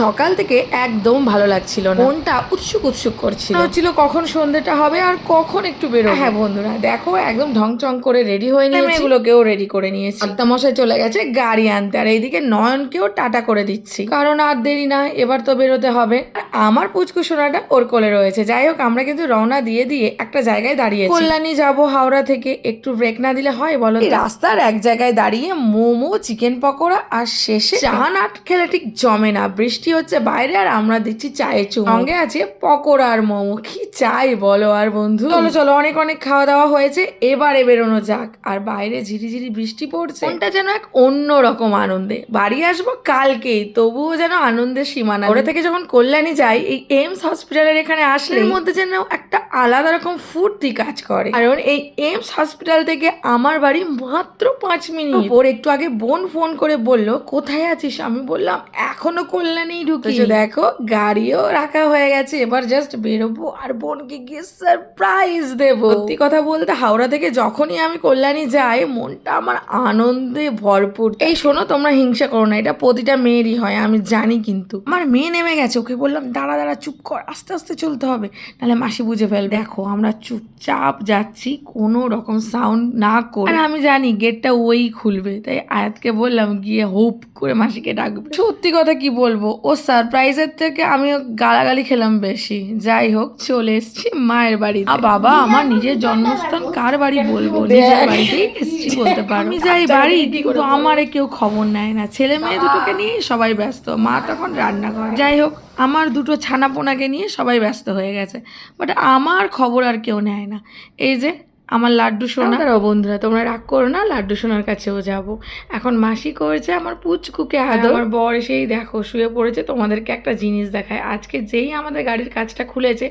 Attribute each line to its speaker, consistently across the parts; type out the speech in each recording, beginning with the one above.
Speaker 1: সকাল থেকে একদম ভালো লাগছিল না। মনটা উৎসুক উৎসুক করছিল। হচ্ছিল কখন সন্ধ্যেটা হবে আর কখন একটু বেরো হ্যাঁ বন্ধুরা দেখো একদম ঢং চং করে রেডি হয়ে নিয়ে এগুলোকেও রেডি করে নিয়েছি। মশাই চলে গেছে গাড়ি আনতে। আর এইদিকে নয়নকেও টাটা করে দিচ্ছি। কারণ আর দেরি না এবার তো বেরোতে হবে। আর আমার পুচকু সোনাটা ওর কোলে রয়েছে। যাই হোক আমরা কিন্তু রওনা দিয়ে দিয়ে একটা জায়গায় দাঁড়িয়ে কল্যাণী যাব হাওড়া থেকে। একটু ব্রেক না দিলে হয় বলো রাস্তার এক জায়গায় দাঁড়িয়ে মোমো চিকেন পকোড়া আর শেষে চা না খেলে ঠিক জমে না। বৃষ্টি হচ্ছে বাইরে আর আমরা দিচ্ছি চায়ের চুমুক। সঙ্গে আছে পকোড়া আর মোমো। কি চাই বলো আর বন্ধু। চলো চলো অনেক অনেক খাওয়া দাওয়া হয়েছে এবারে বেরোনো যাক। আর বাইরে ঝিরিঝিরি বৃষ্টি পড়ছে। মনটা যেন এক অন্য রকম আনন্দে। বাড়ি আসব কালকেই তবুও যেন আনন্দের সীমানা ওরা থেকে যখন কল্যাণী যাই এই এইমস হসপিটালের এখানে আসলে মধ্যে যেন একটা আলাদা রকম ফুর্তি কাজ করে। কারণ এই এইমস হসপিটাল থেকে আমার বাড়ি মাত্র পাঁচ মিনিট। ওর একটু আগে বোন ফোন করে বলল কোথায় আছিস? আমি বললাম এখনও কল্যাণী ঢুকি দেখো গাড়িও রাখা হয়ে গেছে। এবার জাস্ট বেরোবো আর বোনকে গিয়ে সারপ্রাইজ দেবো। সত্যি কথা বলতে হাওড়া থেকে যখনই আমি কল্যাণী যাই, মনটা আমার আনন্দে ভরপুর। এই শোনো, তোমরা হিংসা করো না, এটা প্রতিটা মেয়েরই হয়, আমি জানি কিন্তু। আমার মেয়ে নেমে গেছে, ওকে বললাম, দাঁড়া দাঁড়া, চুপ কর, আস্তে আস্তে চলতে হবে, নাহলে মাসি বুঝে ফেল দেখো, আমরা চুপচাপ যাচ্ছি, কোনো রকম সাউন্ড না করে। আর আমি জানি গেটটা ওই খুলবে, তাই আয়াতকে বললাম, গিয়ে হোপ করে মাসিকে ডাকবে। সত্যি কথা কি বলব, ও সারপ্রাইজের থেকে আমি গালাগালি খেলাম বেশি। যাই হোক, চলে এসেছি মায়ের বাড়ি বাবা আমার নিজের জন্মস্থান কার বাড়ি বলব? নিজের বাড়িতেই এসেছি বলতে পারো। আমি যাই বাড়ি কিন্তু আমারে কেউ খবর নেয় না। ছেলে মেয়ে দুটোকে নিয়ে সবাই ব্যস্ত। মা তখন রান্না করে যাই হোক আমার দুটো ছানাপোনাকে নিয়ে সবাই ব্যস্ত হয়ে গেছে। বাট আমার খবর আর কেউ নেয় না। এই যে আমার লাড্ডু সোনা। তারাও বন্ধুরা তোমরা রাগ করো না লাড্ডু সোনার কাছেও যাব। এখন মাসি করেছে আমার পুচকুকে আদর। আমার বর সেই দেখো শুয়ে পড়েছে। তোমাদেরকে একটা জিনিস দেখায়। আজকে যেই আমাদের গাড়ির কাজটা খুলেছে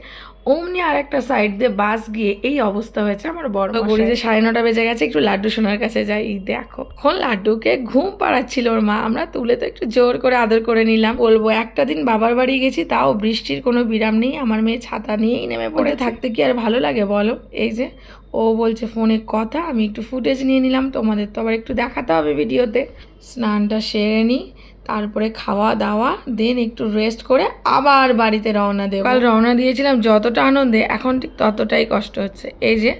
Speaker 1: অমনি আর একটা সাইড দিয়ে বাস গিয়ে এই অবস্থা হয়েছে আমার বড় ঘড়িতে সাড়ে নটা বেজে গেছে একটু লাড্ডু সোনার কাছে যাই দেখো। এখন লাড্ডুকে ঘুম পাড়াচ্ছিল ওর মা আমরা তুলে তো একটু জোর করে আদর করে নিলাম। বলব একটা দিন বাবার বাড়ি গেছি তাও বৃষ্টির কোনো বিরাম নেই আমার মেয়ে ছাতা নিয়েই নেমে পড়ে থাকতে কি আর ভালো লাগে বলো? এই যে ও বলছে ফোনে কথা আমি একটু ফুটেজ নিয়ে নিলাম তোমাদের তো আবার একটু দেখাতে হবে ভিডিওতে স্নানটা সেরে নিই তারপরে খাওয়া দাওয়া দেন একটু রেস্ট করে আবার বাড়িতে রওনা দেবো। কাল রওনা দিয়েছিলাম যতটা আনন্দে এখন ঠিক ততটাই কষ্ট হচ্ছে। এই যে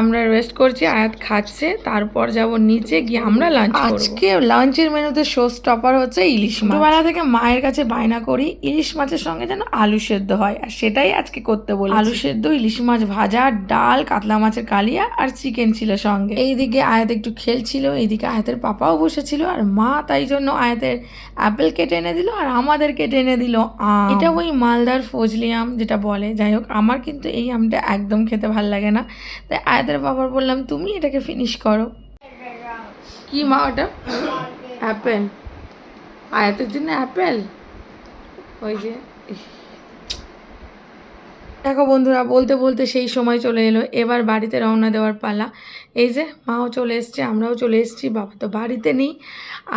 Speaker 1: আমরা রেস্ট করছি আয়াত খাচ্ছে তারপর যাব নিচে গিয়ে আমরা লাঞ্চ আজকে লাঞ্চের মেনুতে শো স্টপার হচ্ছে ইলিশ মাছ। বেলা থেকে মায়ের কাছে বায়না করি ইলিশ মাছের সঙ্গে যেন আলু সেদ্ধ হয় আর সেটাই আজকে করতে বলি আলু সেদ্ধ ইলিশ মাছ ভাজা ডাল কাতলা মাছের কালিয়া আর চিকেন ছিল সঙ্গে। এইদিকে আয়াত একটু খেলছিল এইদিকে আয়াতের পাপাও বসেছিল আর মা তাই জন্য আয়াতের অ্যাপেল কেটে এনে দিল আর আমাদের কেটে এনে দিল এটা ওই মালদার ফজলি আম যেটা বলে। যাই হোক আমার কিন্তু এই আমটা একদম খেতে ভালো লাগে না। তাই আয়াদের বাবার বললাম তুমি এটাকে ফিনিশ করো। কি মা ওটা? অ্যাপেল আয়াতের জন্য অ্যাপেল ওই যে দেখো বন্ধুরা, বলতে বলতে সেই সময় চলে এলো। এবার বাড়িতে রওনা দেওয়ার পালা। এই যে, মাও চলে এসছে, আমরাও চলে এসছি, বাবা তো বাড়িতে নেই।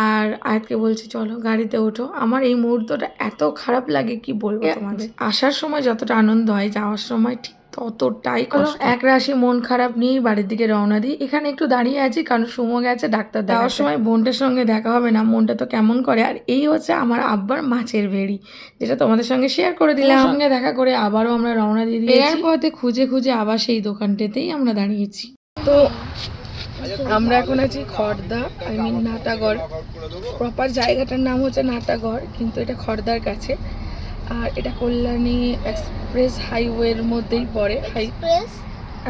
Speaker 1: আর আয়াতকে বলছি, চলো গাড়িতে ওঠো। আমার এই মুহূর্তটা এত খারাপ লাগে, কি বলব তোমাদের? আসার সময় যতটা আনন্দ হয়, যাওয়ার সময় ঠিক ততটাই কষ্ট। এক রাশি মন খারাপ নিয়েই বাড়ির দিকে রওনা দিই। এখানে একটু দাঁড়িয়ে আছি কারণ সুমো গেছে ডাক্তার দেওয়ার সময় বোনটার সঙ্গে দেখা হবে না মনটা তো কেমন করে। আর এই হচ্ছে আমার আব্বার মাছের ভেড়ি যেটা তোমাদের সঙ্গে শেয়ার করে দিলাম। সঙ্গে দেখা করে আবারও আমরা রওনা দিয়ে দিয়েছি। এর পথে খুঁজে খুঁজে আবার সেই দোকানটাতেই আমরা দাঁড়িয়েছি। তো আমরা এখন আছি Khardah I mean Natagarh. Proper জায়গাটার নাম হচ্ছে নাটাগড় কিন্তু এটা খড়দার কাছে। আর এটা কল্যাণী এক্সপ্রেস হাইওয়ের মধ্যেই পড়ে।
Speaker 2: এক্সপ্রেস?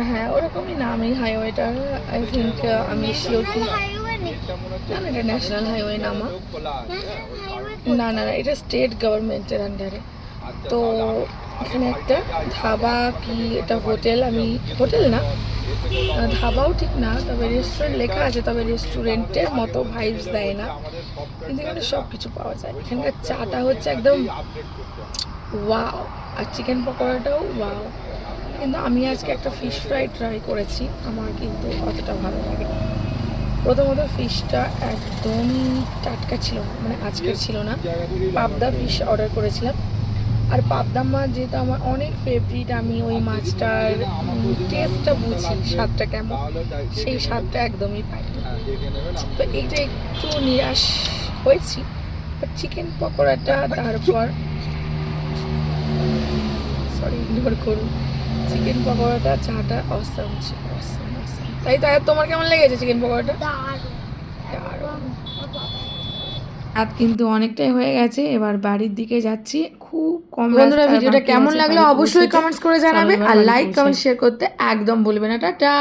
Speaker 1: হ্যাঁ ওরকমই নাম এই হাইওয়েটার আই থিঙ্ক আমি শিওর কি না না এটা ন্যাশনাল হাইওয়ে নামা। না না না এটা স্টেট গভর্নমেন্টের আন্ডারে তো এখানে একটা ধাবা কি এটা হোটেল, আমি হোটেল না। ধাবাও ঠিক না, তবে রেস্টুরেন্ট লেখা আছে, তবে রেস্টুরেন্টের মতো ভাইবস দেয় না। কিন্তু এখানে সব কিছু পাওয়া যায়। এখানকার চাটা হচ্ছে একদম ওয়াও আর চিকেন পকোড়াটাও ওয়াও কিন্তু আমি আজকে একটা ফিশ ফ্রাই ট্রাই করেছি, আমার কিন্তু অতটা ভালো লাগে প্রথমত ফিশটা একদমই টাটকা ছিল না মানে আজকের ছিল না। পাবদা ফিশ অর্ডার করেছিলাম। আর পাবদা মাছ যেহেতু আমার অনেক ফেভারিট আমি ওই মাছটার টেস্টটা বুঝি স্বাদটা কেমন সেই স্বাদটা একদমই পাইনি তো এইটা একটু নিরাশ হয়েছি চিকেন পকোড়াটা তারপর সরি ইগনোর করুন। চিকেন পকোড়াটা চাটা অসাম ছিল অসাম অসাম তাই তাই তোমার কেমন লেগেছে চিকেন পকোড়াটা? দারুণ। রাত কিন্তু অনেকটাই হয়ে গেছে এবার বাড়ির দিকে যাচ্ছি। খুব কম বন্ধুরা ভিডিওটা কেমন লাগল অবশ্যই কমেন্টস করে জানাবে আর লাইক কমেন্ট শেয়ার করতে একদম বলবে না। টাটা।